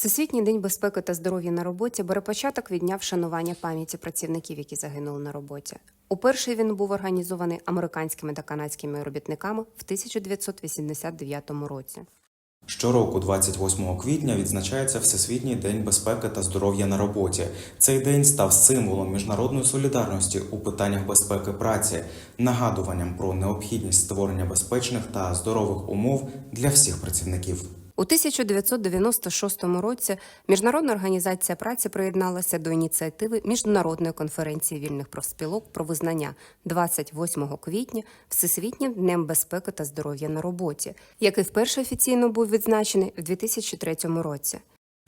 Всесвітній день безпеки та здоров'я на роботі бере початок від дня вшанування пам'яті працівників, які загинули на роботі. Уперше він був організований американськими та канадськими робітниками в 1989 році. Щороку, 28 квітня, відзначається Всесвітній день безпеки та здоров'я на роботі. Цей день став символом міжнародної солідарності у питаннях безпеки праці, нагадуванням про необхідність створення безпечних та здорових умов для всіх працівників. У 1996 році Міжнародна організація праці приєдналася до ініціативи Міжнародної конференції вільних профспілок про визнання 28 квітня Всесвітнім днем безпеки та здоров'я на роботі, який вперше офіційно був відзначений в 2003 році.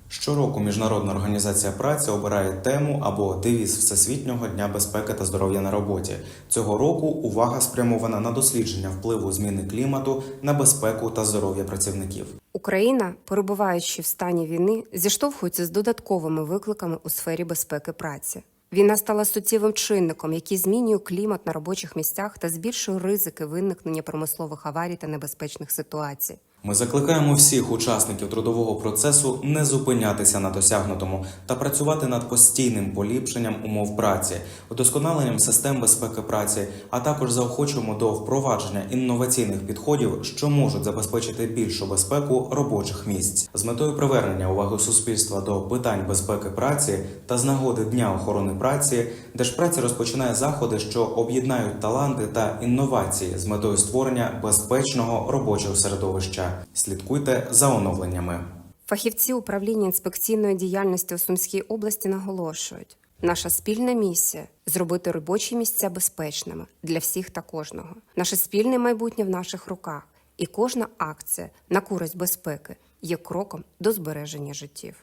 Щороку Міжнародна організація праці обирає тему або девіз Всесвітнього дня безпеки та здоров'я на роботі. Цього року увага спрямована на дослідження впливу зміни клімату на безпеку та здоров'я працівників. Україна, перебуваючи в стані війни, зіштовхується з додатковими викликами у сфері безпеки праці. Війна стала суттєвим чинником, який змінює клімат на робочих місцях та збільшує ризики виникнення промислових аварій та небезпечних ситуацій. Ми закликаємо всіх учасників трудового процесу не зупинятися на досягнутому та працювати над постійним поліпшенням умов праці, удосконаленням систем безпеки праці, а також заохочуємо до впровадження інноваційних підходів, що можуть забезпечити більшу безпеку робочих місць з метою привернення уваги суспільства до питань безпеки праці та з нагоди Дня охорони праці, Держпраця розпочинає заходи, що об'єднають таланти та інновації з метою створення безпечного робочого середовища. Слідкуйте за оновленнями. Фахівці управління інспекційної діяльності у Сумській області наголошують: наша спільна місія зробити робочі місця безпечними для всіх та кожного. Наше спільне майбутнє в наших руках, і кожна акція на користь безпеки є кроком до збереження життів.